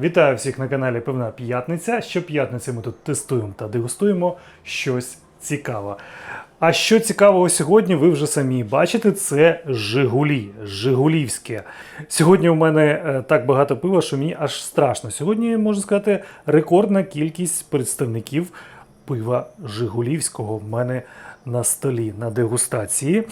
Вітаю всіх на каналі Певна П'ятниця. Щоп'ятниці ми тут тестуємо та дегустуємо щось цікаве. А що цікавого сьогодні, ви вже самі бачите, це Жигулі, Жигулівське. Сьогодні у мене е, так багато пива, що мені аж страшно. Сьогодні, можна сказати, рекордна кількість представників пива Жигулівського в мене на столі на дегустації.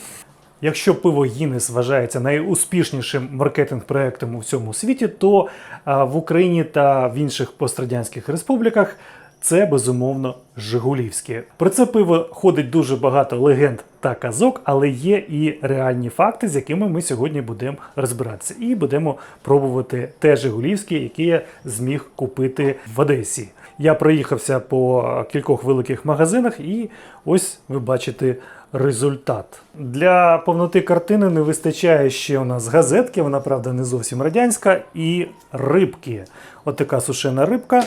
Якщо пиво Гіннес вважається найуспішнішим маркетинг-проектом у всьому світі, то в Україні та в інших пострадянських республіках це безумовно Жигулівське. Про це пиво ходить дуже багато легенд та казок, але є і реальні факти, з якими ми сьогодні будемо розбиратися. І будемо пробувати те Жигулівське, яке я зміг купити в Одесі. Я проїхався по кількох великих магазинах, і ось ви бачите результат. Для повноти картини не вистачає ще у нас газетки, вона правда не зовсім радянська, і рибки. От така сушена рибка.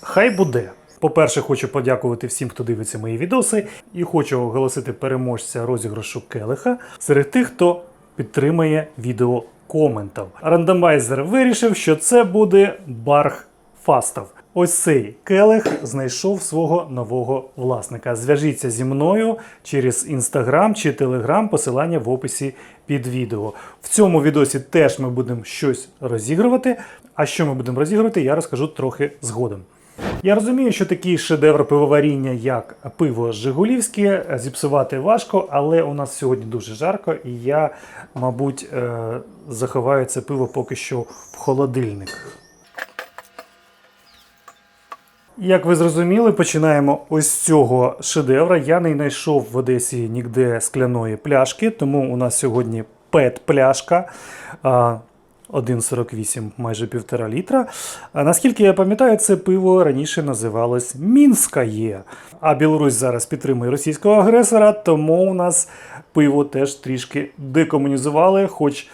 Хай буде. По-перше, хочу подякувати всім, хто дивиться мої відоси, і хочу оголосити переможця розіграшу келиха серед тих, хто підтримує відео коментом. Рандомайзер вирішив, що це буде Барх Фастов. Ось цей келих знайшов свого нового власника. Зв'яжіться зі мною через інстаграм чи телеграм, посилання в описі під відео. В цьому відосі теж ми будемо щось розігрувати. А що ми будемо розігрувати, я розкажу трохи згодом. Я розумію, що такий шедевр пивоваріння, як пиво Жигулівське, зіпсувати важко, але у нас сьогодні дуже жарко, і я, мабуть, е, заховаю це пиво поки що в холодильник. Як ви зрозуміли, починаємо ось цього шедевра. Я не знайшов в Одесі ніде скляної пляшки, тому у нас сьогодні пет-пляшка. 1,48, майже півтора літра. А наскільки я пам'ятаю, це пиво раніше називалось Мінськає. А Білорусь зараз підтримує російського агресора, тому у нас пиво теж трішки декомунізували, хоч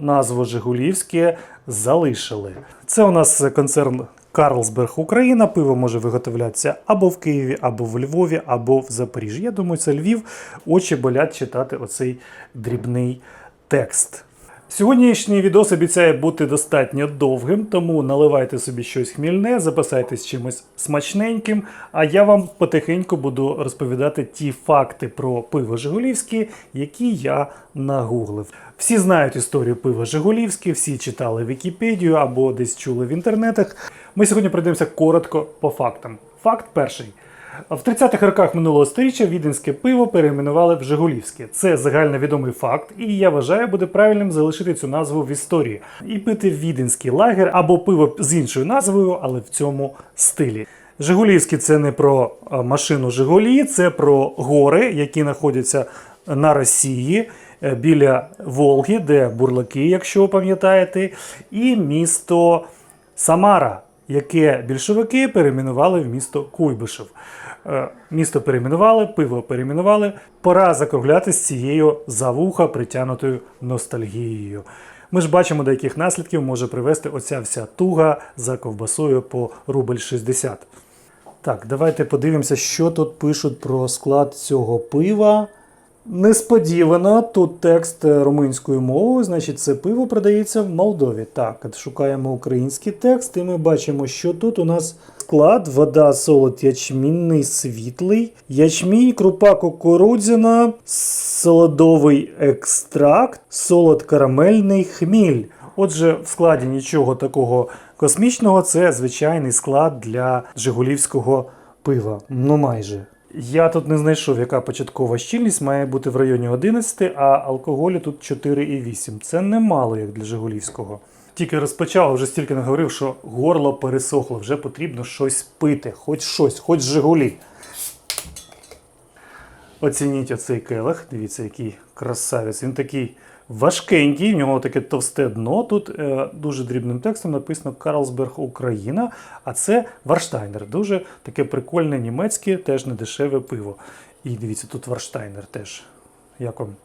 назву Жигулівське залишили. Це у нас концерн Карлсберг Україна. Пиво може виготовлятися або в Києві, або в Львові, або в Запоріжжі. Я думаю, це Львів. Очі болять читати оцей дрібний текст. Сьогоднішній відос обіцяє бути достатньо довгим, тому наливайте собі щось хмільне, запасайтесь чимось смачненьким. А я вам потихеньку буду розповідати ті факти про пиво Жигулівське, які я нагуглив. Всі знають історію пива Жигулівське, всі читали Вікіпедію або десь чули в інтернетах. Ми сьогодні пройдемося коротко по фактам. Факт перший. В 30-х роках минулого століття віденське пиво перейменували в Жигулівське. Це загальновідомий факт, і я вважаю, буде правильним залишити цю назву в історії і пити віденський лагер або пиво з іншою назвою, але в цьому стилі. Жигулівське це не про машину Жигулі, це про гори, які знаходяться на Росії е, біля Волги, де бурлаки, якщо ви пам'ятаєте, і місто Самара, яке більшовики перейменували в місто Куйбишев. Е, Місто перейменували, пиво перейменували. Пора закругляти з цією за вуха притягнутою ностальгією. Ми ж бачимо, до яких наслідків може привести оця вся туга за ковбасою по рубль 60. Так, давайте подивимося, що тут пишуть про склад цього пива. Несподівано тут текст е, румунською мовою, значить, це пиво продається в Молдові. Так, шукаємо український текст, і ми бачимо, що тут у нас склад, вода, солод ячмінний, світлий, ячмінь, крупа кукурудзяна, солодовий екстракт, солод карамельний, хміль. Отже, в складі нічого такого космічного, це звичайний склад для жигулівського пива. Ну майже. Я тут не знайшов, яка початкова щільність має бути в районі 11, а алкоголю тут 4,8. Це немало, як для Жигулівського. Тільки розпочав, вже стільки наговорив, що горло пересохло, вже потрібно щось пити, хоч щось, хоч Жигулі. Оцініть оцей келих. Дивіться, який красавець. Він такий важкенький, в нього таке товсте дно. Тут е, дуже дрібним текстом написано Карлсберг Україна. А це Варштайнер. Дуже таке прикольне німецьке, теж недешеве пиво. І дивіться, тут Варштайнер теж. Як вам?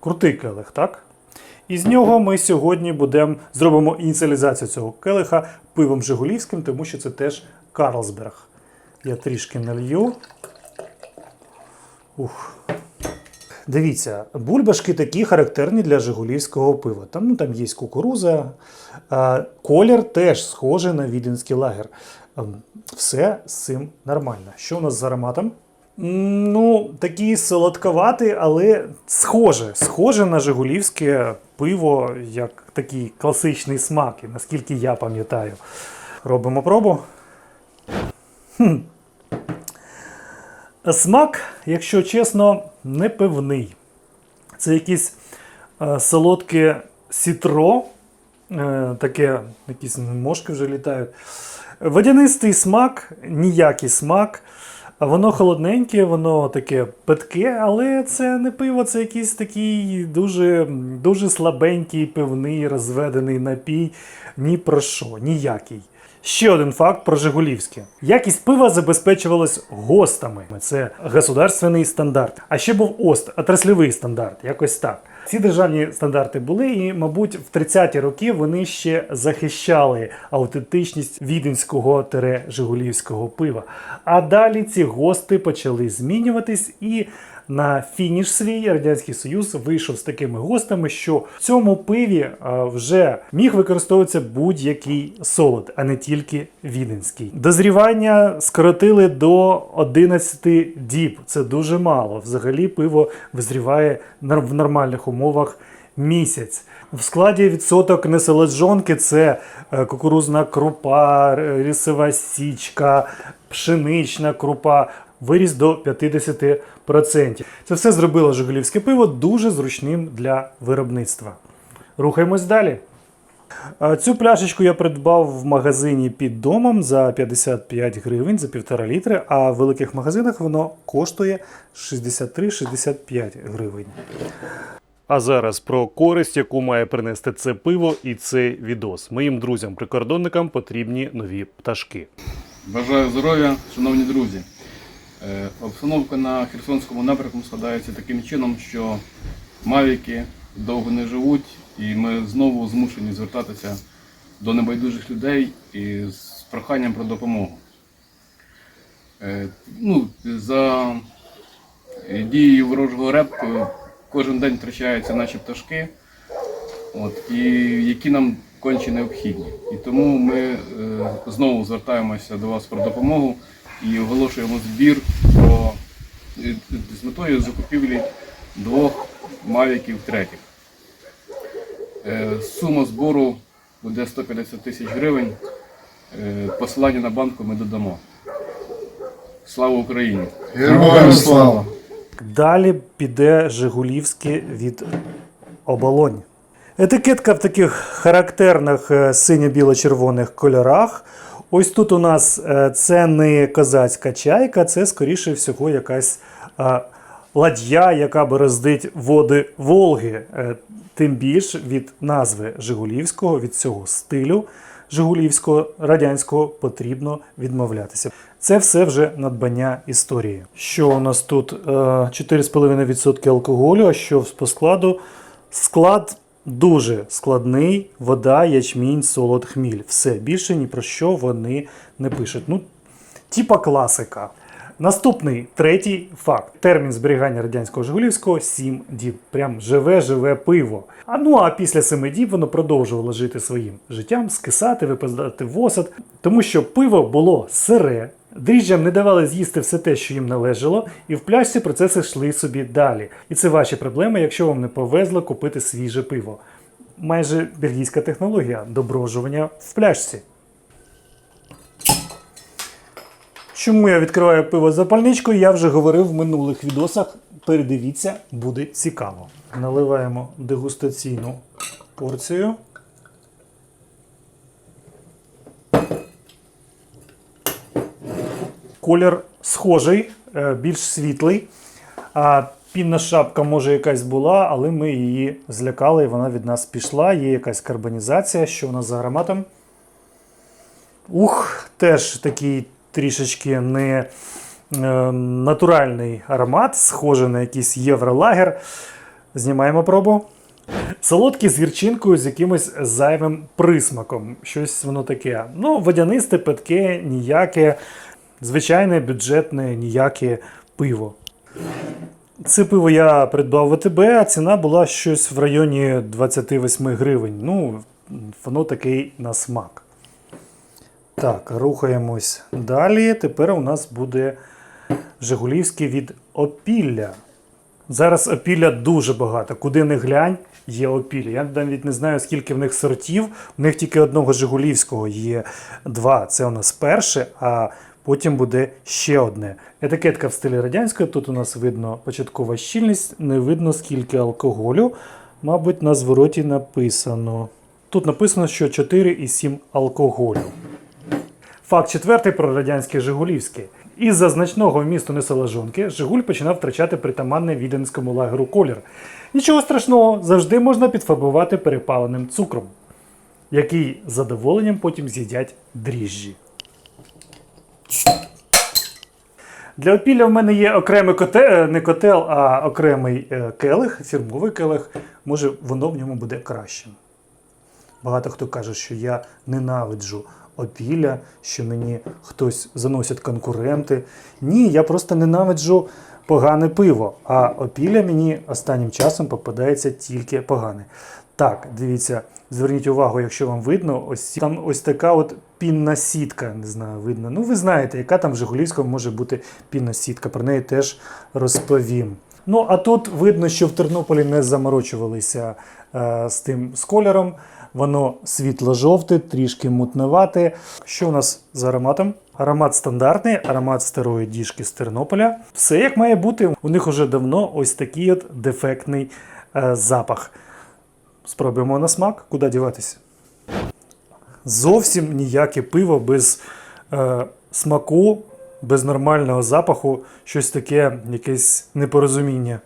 Крутий келих, так? І з нього ми сьогодні будемо зробимо ініціалізацію цього келиха пивом Жигулівським, тому що це теж Карлсберг. Я трішки налью. Ух. Дивіться, бульбашки такі характерні для жигулівського пива. Там, ну, там є кукуруза. Колір теж схожий на віденський лагер. Ем, Все з цим нормально. Що у нас з ароматом? Ну, такий солодковатий, але схоже. Схоже на жигулівське пиво, як такий класичний смак, наскільки я пам'ятаю. Робимо пробу. Смак, якщо чесно, не пивний. Це якесь е, солодке сітро, е, таке, якісь мошки вже літають. Водянистий смак, ніякий смак. Воно холодненьке, воно таке питке, але це не пиво, це якийсь такий дуже, дуже слабенький пивний розведений напій. Ні про що, ніякий. Ще один факт про Жигулівське. Якість пива забезпечувалась ГОСТами. Це государственний стандарт. А ще був ОСТ, отрасльовий стандарт, якось так. Ці державні стандарти були, і, мабуть, в 30-ті роки вони ще захищали аутентичність віденського тере жигулівського пива. А далі ці ГОСТи почали змінюватись і. На фініш свій Радянський Союз вийшов з такими гостами, що в цьому пиві вже міг використовуватися будь-який солод, а не тільки віденський. Дозрівання скоротили до 11 діб. Це дуже мало. Взагалі пиво визріває в нормальних умовах місяць. В складі відсоток несолоджонки це е, кукурузна крупа, рісова січка, пшенична крупа. Виріс до 50%. Це все зробило жигулівське пиво дуже зручним для виробництва. Рухаємось далі. Цю пляшечку я придбав в магазині під домом за 55 гривень за півтора літри, а в великих магазинах воно коштує 63-65 гривень. А зараз про користь, яку має принести це пиво і цей відос. Моїм друзям-прикордонникам потрібні нові пташки. Бажаю здоров'я, шановні друзі. Е, Обстановка на Херсонському напрямку складається таким чином, що мавіки довго не живуть, і ми знову змушені звертатися до небайдужих людей і з проханням про допомогу. Е, Ну, за дією ворожого репку кожен день втрачаються наші пташки, от, і які нам конче необхідні. І тому ми е, знову звертаємося до вас про допомогу і оголошуємо збір про, е, з метою закупівлі двох мавіків третіх. Е, сума збору буде 150 тисяч гривень. Е, посилання на банку ми додамо. Слава Україні! Героям слава! Далі піде Жигулівське від оболонь. Етикетка в таких характерних синьо-біло-червоних кольорах. Ось тут у нас е, це не козацька чайка, це скоріше всього якась е, ладья, яка бороздить води Волги. Е, Тим більш від назви Жигулівського, від цього стилю Жигулівського радянського потрібно відмовлятися. Це все вже надбання історії. Що у нас тут? Е, 4,5% алкоголю, а що по складу? Склад дуже складний: вода, ячмінь, солод, хміль. Все більше ні про що вони не пишуть. Ну, типа класика. Наступний третій факт: термін зберігання радянського Жигулівського 7 діб. Прям живе-живе пиво. А ну а після 7 діб воно продовжувало жити своїм життям, скисати, випадати в осад, тому що пиво було сире. Дріжджам не давали з'їсти все те, що їм належало, і в пляшці процеси йшли собі далі. І це ваші проблеми, якщо вам не повезло купити свіже пиво. Майже бельгійська технологія доброжування в пляшці. Чому я відкриваю пиво запальничкою, я вже говорив в минулих відосах. Передивіться, буде цікаво. Наливаємо дегустаційну порцію. Колір схожий, е, більш світлий. Пінна шапка може якась була, але ми її злякали, і вона від нас пішла. Є якась карбонізація. Що у нас за ароматом? Ух, теж такий трішечки не е, натуральний аромат, схожий на якийсь євролагер. Знімаємо пробу. Солодкий з гірчинкою з якимось зайвим присмаком. Щось воно таке. Ну, водянисте, питке, ніяке, звичайне бюджетне, ніяке пиво. Це пиво я придбав в ВТБ, а ціна була щось в районі 28 гривень. Ну, воно такий на смак. Так, рухаємось далі. Тепер у нас буде Жигулівський від опілля. Зараз опілля дуже багато. Куди не глянь, є опілля. Я навіть не знаю, скільки в них сортів. У них тільки одного Жигулівського є два. Це у нас перше, а потім буде ще одне. Етикетка в стилі радянської. Тут у нас видно початкова щільність, не видно скільки алкоголю. Мабуть, на звороті написано. Тут написано, що 4,7 алкоголю. Факт четвертий про радянське Жигулівське. Із-за значного вмісту несоложонки Жигуль починав втрачати притаманний віденському лагеру колір. Нічого страшного, завжди можна підфарбувати перепаленим цукром, який з задоволенням потім з'їдять дріжджі. Для опілля в мене є окремий котел, не котел, а окремий е, келих, фірмовий келих. Може, воно в ньому буде кращим. Багато хто каже, що я ненавиджу опілля, що мені хтось заносять конкуренти. Ні, я просто ненавиджу погане пиво. А опілля мені останнім часом попадається тільки погане. Так, дивіться, зверніть увагу, якщо вам видно, ось там ось така от пінна сітка. Не знаю, видно. Ну, ви знаєте, яка там в Жигулівському може бути пінна сітка. Про неї теж розповім. Ну, а тут видно, що в Тернополі не заморочувалися е, з тим з кольором. Воно світло-жовте, трішки мутновате. Що у нас з ароматом? Аромат стандартний, аромат старої діжки з Тернополя. Все як має бути. У них уже давно ось такий от дефектний е, запах. Спробуємо на смак, куди діватися. Зовсім ніяке пиво без е, смаку, без нормального запаху, щось таке, якесь непорозуміння.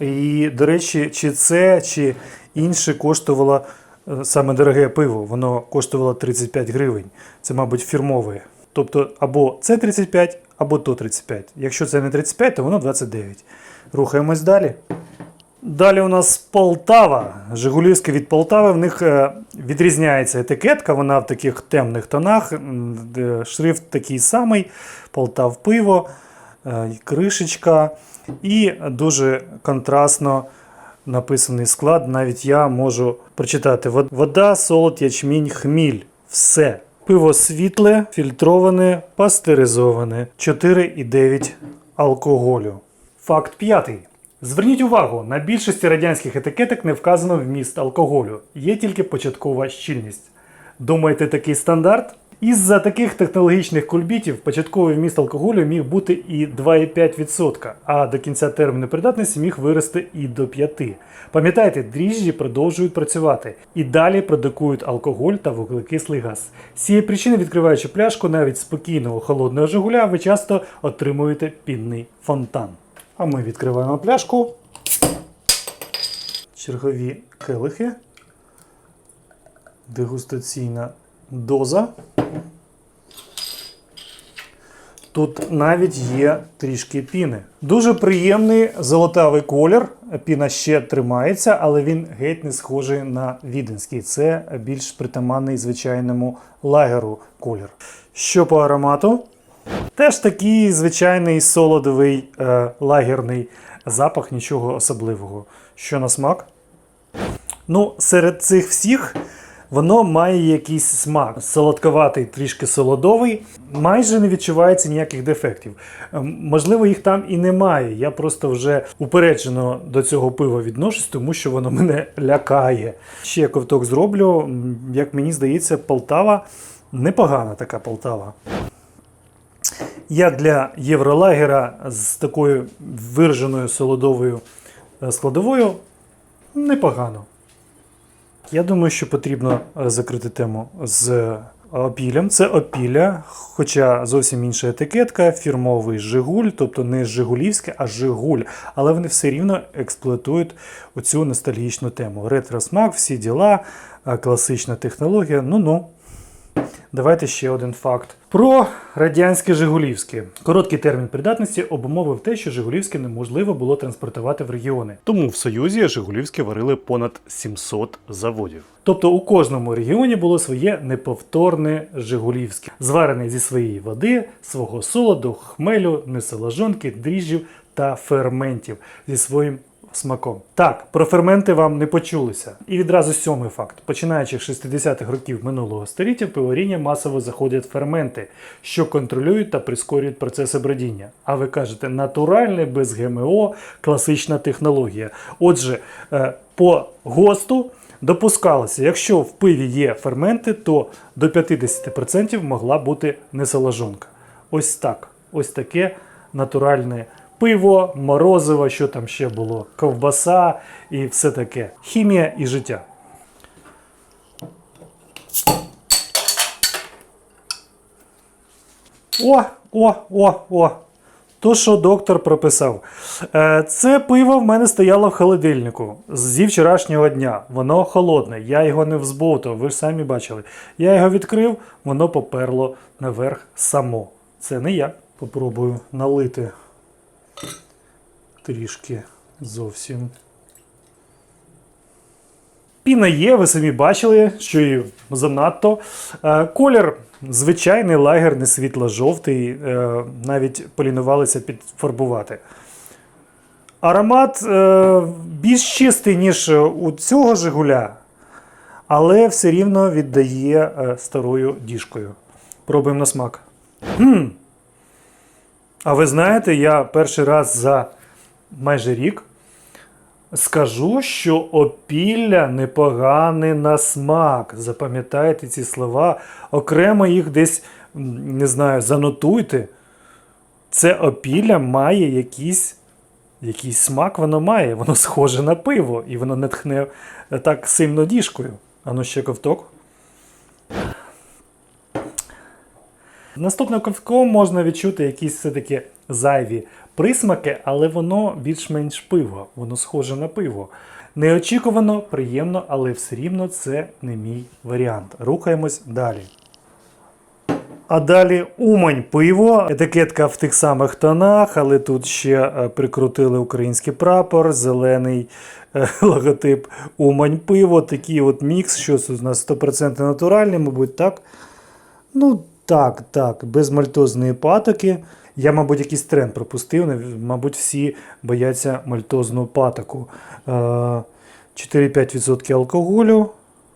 І, до речі, чи це, чи інше коштувало е, саме дороге пиво, воно коштувало 35 гривень. Це, мабуть, фірмове. Тобто або це 35, або то 35. Якщо це не 35, то воно 29. Рухаємось далі. Далі у нас Полтава. Жигулівське від Полтави. В них е, відрізняється етикетка, вона в таких темних тонах. Шрифт такий самий. Полтав пиво, е, кришечка. І дуже контрастно написаний склад. Навіть я можу прочитати: вода, солод, ячмінь, хміль. Все. Пиво світле, фільтроване, пастеризоване. 4,9 алкоголю. Факт п'ятий. Зверніть увагу, на більшості радянських етикеток не вказано вміст алкоголю, є тільки початкова щільність. Думаєте, такий стандарт? Із-за таких технологічних кульбітів початковий вміст алкоголю міг бути і 2,5%, а до кінця терміну придатності міг вирости і до 5%. Пам'ятайте, дріжджі продовжують працювати і далі продукують алкоголь та вуглекислий газ. З цієї причини, відкриваючи пляшку навіть спокійного холодного жигуля, ви часто отримуєте пінний фонтан. А ми відкриваємо пляшку. Чергові келихи. Дегустаційна доза. Тут навіть є трішки піни. Дуже приємний золотавий колір. Піна ще тримається, але він геть не схожий на віденський. Це більш притаманний звичайному лагеру колір. Що по аромату? Теж такий звичайний солодовий е, лагерний запах, нічого особливого. Що на смак? Ну, серед цих всіх воно має якийсь смак. Солодковатий, трішки солодовий. Майже не відчувається ніяких дефектів. Ем, Можливо, їх там і немає. Я просто вже упереджено до цього пива відношусь, тому що воно мене лякає. Ще ковток зроблю. Як мені здається, Полтава непогана така Полтава. Як для євролагера з такою вираженою солодовою е, складовою, непогано. Я думаю, що потрібно е, закрити тему з опілем. Це опілля, хоча зовсім інша етикетка, фірмовий Жигуль, тобто не Жигулівське, а Жигуль. Але вони все рівно експлуатують оцю ностальгічну тему. Ретро-смак, всі діла, е, класична технологія. Ну-ну. Давайте ще один факт. Про радянське Жигулівське. Короткий термін придатності обумовив те, що Жигулівське неможливо було транспортувати в регіони. Тому в Союзі Жигулівське варили понад 700 заводів. Тобто у кожному регіоні було своє неповторне Жигулівське, зварене зі своєї води, свого солоду, хмелю, несоложонки, дріжджів та ферментів зі своїм смаком. Так, про ферменти вам не почулися. І відразу сьомий факт. Починаючи з 60-х років минулого століття, в пивоваріння масово заходять ферменти, що контролюють та прискорюють процеси бродіння. А ви кажете, натуральне, без ГМО, класична технологія. Отже, е, по ГОСТу допускалося, якщо в пиві є ферменти, то до 50% могла бути несоложонка. Ось так. Ось таке натуральне пиво, морозиво, що там ще було, ковбаса і все таке. Хімія і життя. О, о, о, о. То, що доктор прописав. Е, Це пиво в мене стояло в холодильнику зі вчорашнього дня. Воно холодне, я його не взбовтав, ви ж самі бачили. Я його відкрив, воно поперло наверх само. Це не я. Попробую налити трішки зовсім. Піна є, ви самі бачили, що і занадто. Е, Колір звичайний лагерний світло-жовтий, е, навіть полінувалися підфарбувати. Аромат е, більш чистий, ніж у цього Жигуля, але все рівно віддає старою діжкою. Пробуємо на смак. Хм. А ви знаєте, я перший раз за майже рік Скажу, що опілля непоганий на смак. Запам'ятайте ці слова. Окремо їх десь, не знаю, занотуйте. Це опілля має якийсь, якийсь смак, воно має. Воно схоже на пиво, і воно не тхне так сильно діжкою. Ану ще ковток. Наступним ковтком можна відчути якісь все-таки зайві присмаки, але воно більш-менш пиво, воно схоже на пиво. Неочікувано, приємно, але все рівно це не мій варіант. Рухаємось далі. А далі Умань пиво, етикетка в тих самих тонах, але тут ще е, прикрутили український прапор, зелений е, логотип Умань пиво. Такий от мікс, що у нас 100% натуральний, мабуть, так. Ну, так, так, без мальтозної патоки. Я, мабуть, якийсь тренд пропустив. Мабуть, всі бояться мальтозну патоку. Е, 4-5% алкоголю.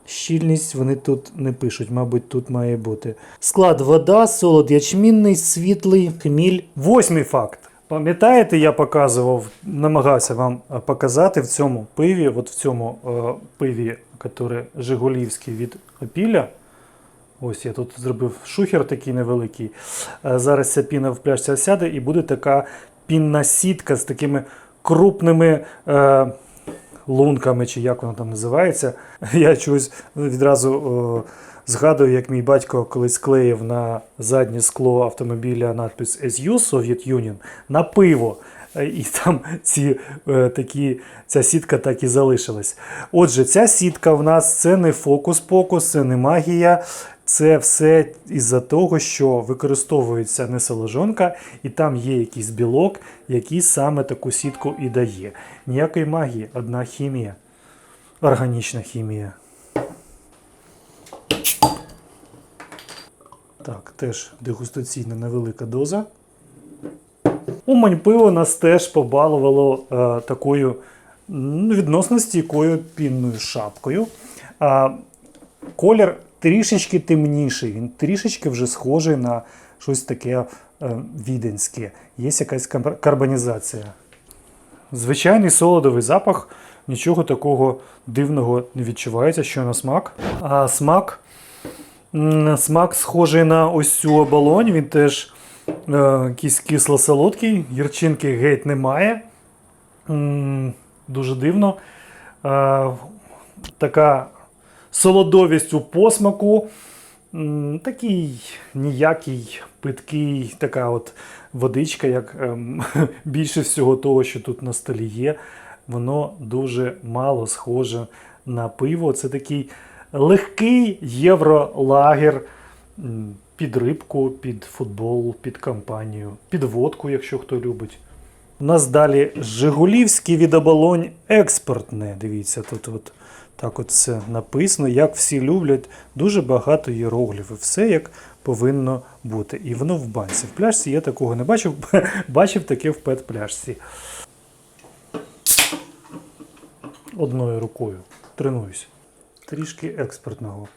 Щільність вони тут не пишуть, мабуть, тут має бути. Склад вода, солод ячмінний, світлий, хміль. Восьмий факт. Пам'ятаєте, я показував, намагався вам е, показати в цьому пиві, от в цьому е, пиві, яке Жигулівський від Опіля. Ось я тут зробив шухер такий невеликий. Е, Зараз ця піна в пляшці осяде і буде така пінна сітка з такими крупними е, лунками, чи як воно там називається. Я чогось відразу о, згадую, як мій батько колись клеїв на заднє скло автомобіля надпис SU Soviet Union на пиво. Е, І там ці, е, такі, ця сітка так і залишилась. Отже, ця сітка в нас це не фокус-покус, це не магія. Це все із-за того, що використовується несоложонка, і там є якийсь білок, який саме таку сітку і дає. Ніякої магії, одна хімія. Органічна хімія. Так, теж дегустаційна невелика доза. Умань пиво нас теж побалувало е, такою відносно стійкою пінною шапкою. А, колір трішечки темніший, він трішечки вже схожий на щось таке е, віденське. Є якась карбонізація. Звичайний солодовий запах, нічого такого дивного не відчувається, що на смак. А смак, смак схожий на ось цю оболонь, він теж е, якийсь кисло-солодкий, гірчинки геть немає. Дуже дивно. Е, така солодовість у посмаку. Такий ніякий, питкий, така от водичка, як ем, більше всього того, що тут на столі є. Воно дуже мало схоже на пиво. Це такий легкий євролагер під рибку, під футбол, під кампанію, під водку, якщо хто любить. У нас далі Жигулівський від оболонь експортне. Дивіться, тут от так от все написано, як всі люблять. Дуже багато іерогліфів. Все як повинно бути. І воно в банці. В пляшці я такого не бачив, бачив таке в пет-пляшці. Одною рукою. Тренуюсь. Трішки експертного.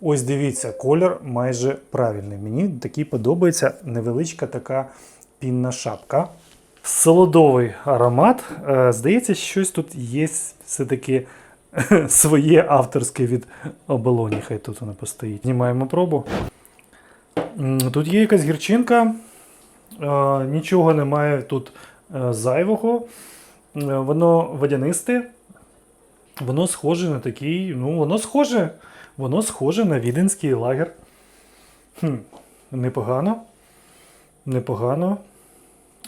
Ось дивіться, колір майже правильний. Мені такий подобається невеличка така пінна шапка. Солодовий аромат. Е, Здається, щось тут є все-таки своє авторське від оболоні. Хай тут воно постоїть. Знімаємо пробу. Тут є якась гірчинка. Е, Нічого немає тут е, зайвого. Воно водянисте. Воно схоже на такий. Ну, воно схоже. Воно схоже на віденський лагер. Хм, непогано. Непогано.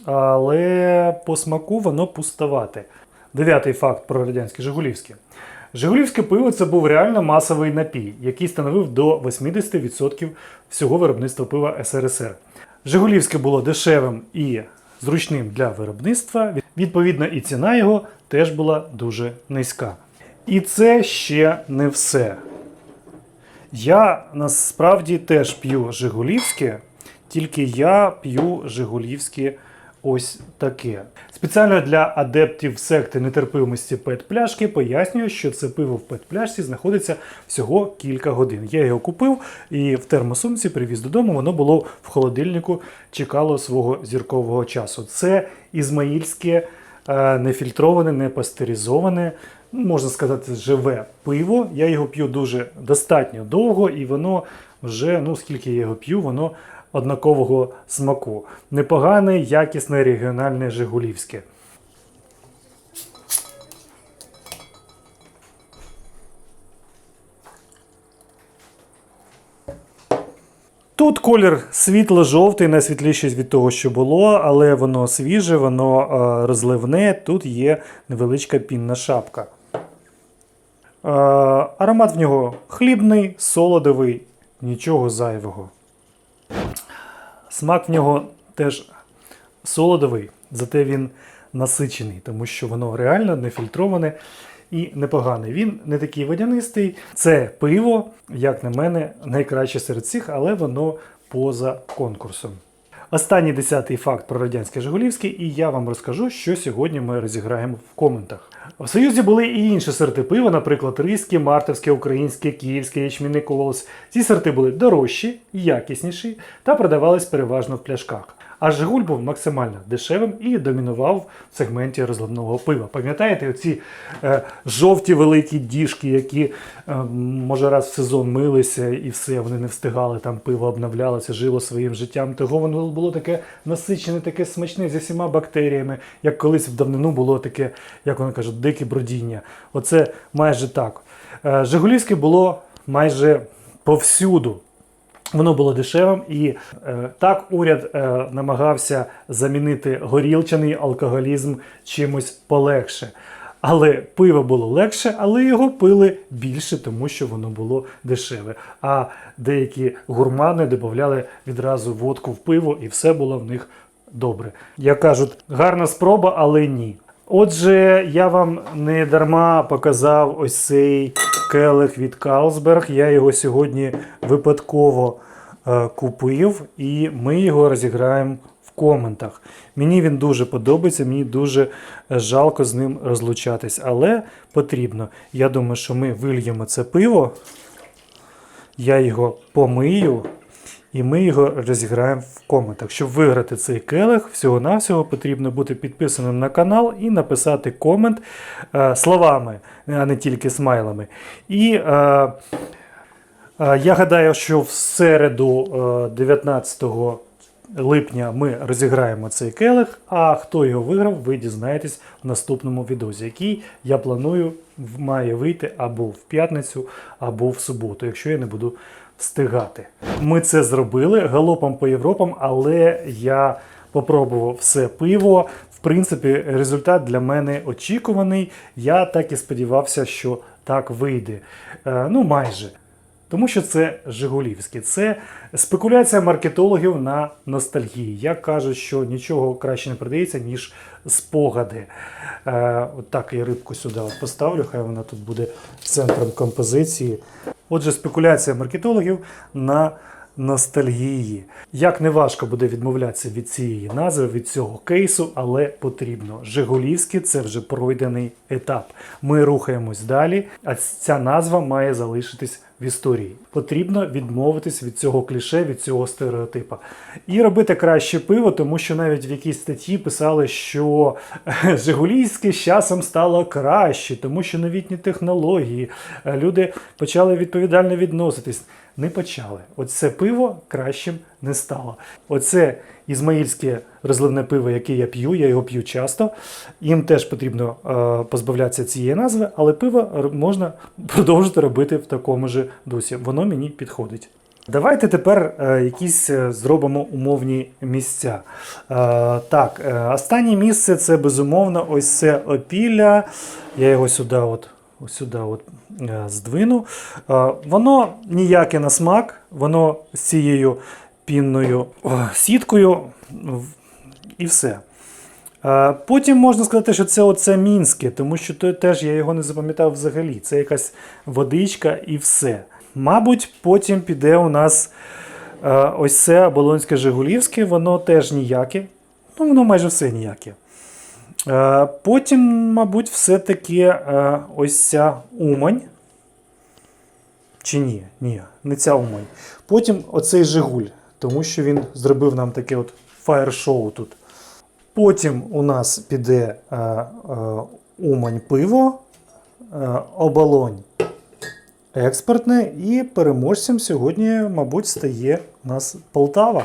Але по смаку воно пустовате. Дев'ятий факт про радянське Жигулівське. Жигулівське пиво це був реально масовий напій, який становив до 80% всього виробництва пива СРСР. Жигулівське було дешевим і зручним для виробництва. Відповідно, і ціна його теж була дуже низька. І це ще не все. Я насправді теж п'ю Жигулівське, тільки я п'ю Жигулівське ось таке. Спеціально для адептів секти нетерпимості пет-пляшки пояснюю, що це пиво в пет-пляшці знаходиться всього кілька годин. Я його купив і в термосумці привіз додому. Воно було в холодильнику, чекало свого зіркового часу. Це ізмаїльське е, нефільтроване, не пастеризоване, можна сказати, живе пиво. Я його п'ю дуже достатньо довго, і воно вже, ну скільки я його п'ю, воно однакового смаку. Непогане, якісне регіональне Жигулівське. Тут колір світло-жовтий, найсвітліший від того, що було, але воно свіже, воно е, розливне. Тут є невеличка пінна шапка. Е, аромат в нього хлібний, солодовий, нічого зайвого. Смак в нього теж солодовий, зате він насичений, тому що воно реально не фільтроване і непогане. Він не такий водянистий. Це пиво, як на мене, найкраще серед цих, але воно поза конкурсом. Останній десятий факт про радянське Жигулівське, і я вам розкажу, що сьогодні ми розіграємо в коментах. В Союзі були і інші сорти пива, наприклад, ризьке, мартовське, українське, київське, ячмінний колос. Ці сорти були дорожчі, якісніші та продавались переважно в пляшках. А Жигуль був максимально дешевим і домінував в сегменті розливного пива. Пам'ятаєте, оці е, жовті великі діжки, які е, може раз в сезон милися і все, вони не встигали, там пиво обновлялося, жило своїм життям. Того воно було таке насичене, таке смачне зі всіма бактеріями, як колись в давнину було таке, як вони кажуть, дике бродіння. Оце майже так. Е, Жигулівське було майже повсюду. Воно було дешевим, і е, так уряд е, намагався замінити горілчаний алкоголізм чимось полегше. Але пиво було легше, але його пили більше, тому що воно було дешеве. А деякі гурмани додавали відразу водку в пиво, і все було в них добре. Як кажуть, гарна спроба, але ні. Отже, я вам не дарма показав ось цей келих від Калсберг. Я його сьогодні випадково е, купив, і ми його розіграємо в коментах. Мені він дуже подобається, мені дуже е, жалко з ним розлучатись, але потрібно. Я думаю, що ми вильємо це пиво, я його помию. І ми його розіграємо в коментах. Щоб виграти цей келих, всього-навсього потрібно бути підписаним на канал і написати комент е, словами, а не тільки смайлами. І е, е, я гадаю, що в середу, е, 19 липня, ми розіграємо цей келих. А хто його виграв, ви дізнаєтесь в наступному відеозі, який я планую має вийти або в п'ятницю, або в суботу, якщо я не буду встигати. Ми це зробили галопом по Європам, але я попробував все пиво. В принципі, результат для мене очікуваний. Я так і сподівався, що так вийде. Е, ну, майже. Тому що це Жигулівське. Це спекуляція маркетологів на ностальгії. Як кажуть, що нічого краще не продається, ніж спогади. Е, от я рибку сюди от поставлю, хай вона тут буде центром композиції. Отже, спекуляція маркетологів на ностальгії. Як не важко буде відмовлятися від цієї назви, від цього кейсу, але потрібно. Жигулівський це вже пройдений етап. Ми рухаємось далі, а ця назва має залишитись в історії. Потрібно відмовитись від цього кліше, від цього стереотипа. І робити краще пиво, тому що навіть в якійсь статті писали, що Жигулійське з часом стало краще, тому що новітні технології. е, Люди почали відповідально відноситись. Не почали. Оце пиво кращим не стало. Оце ізмаїльське розливне пиво, яке я п'ю, я його п'ю часто. Їм теж потрібно е, позбавлятися цієї назви, але пиво можна продовжити робити в такому ж дусі. Воно мені підходить. Давайте тепер е, якісь е, зробимо умовні місця. Е, так, е, останнє місце це безумовно ось це опілля. Я його сюди от, ось сюди от, е, здвину. Е, воно ніяке на смак, воно з цією пінною сіткою і все. Е, Потім можна сказати, що це оце мінське, тому що то теж я його не запам'ятав взагалі. Це якась водичка і все. Мабуть, потім піде у нас ось це Оболонське Жигулівське, воно теж ніяке. Ну, воно майже все ніяке. Е, Потім, мабуть, все-таки е, ось ця Умань. Чи ні? Ні, не ця Умань. Потім оцей Жигуль, тому що він зробив нам таке от фаєр-шоу тут. Потім у нас піде е, Умань пиво, оболонь експортне, і переможцем сьогодні, мабуть, стає у нас Полтава.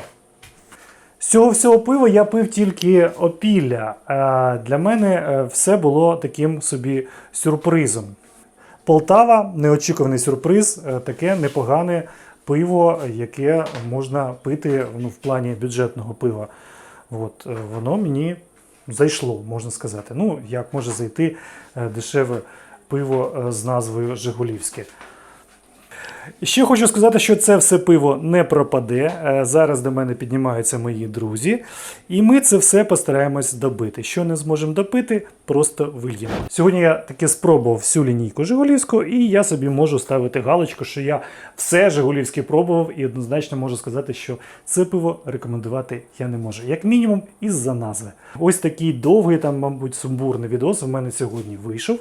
З цього всього пива я пив тільки опілля. Е, Для мене е, все було таким собі сюрпризом. Полтава неочікуваний сюрприз, е, таке непогане пиво, яке можна пити ну, в плані бюджетного пива. От, воно мені зайшло, можна сказати. Ну, як може зайти дешеве пиво з назвою Жигулівське. Ще хочу сказати, що це все пиво не пропаде. Е, Зараз до мене піднімаються мої друзі, і ми це все постараємось добити. Що не зможемо допити, просто вильємо. Сьогодні я таки спробував всю лінійку Жигулівську, і я собі можу ставити галочку, що я все Жигулівське пробував, і однозначно можу сказати, що це пиво рекомендувати я не можу. Як мінімум, із-за назви. Ось такий довгий, там, мабуть, сумбурний відос у мене сьогодні вийшов.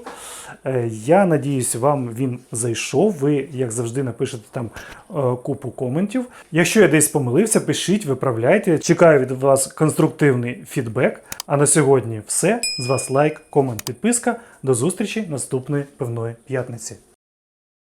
Е, Я надіюсь, вам він зайшов. Ви, як завжди, напишете там е, купу коментів. Якщо я десь помилився, пишіть, виправляйте. Чекаю від вас конструктивний фідбек. А на сьогодні все. З вас лайк, комент, підписка. До зустрічі наступної певної п'ятниці.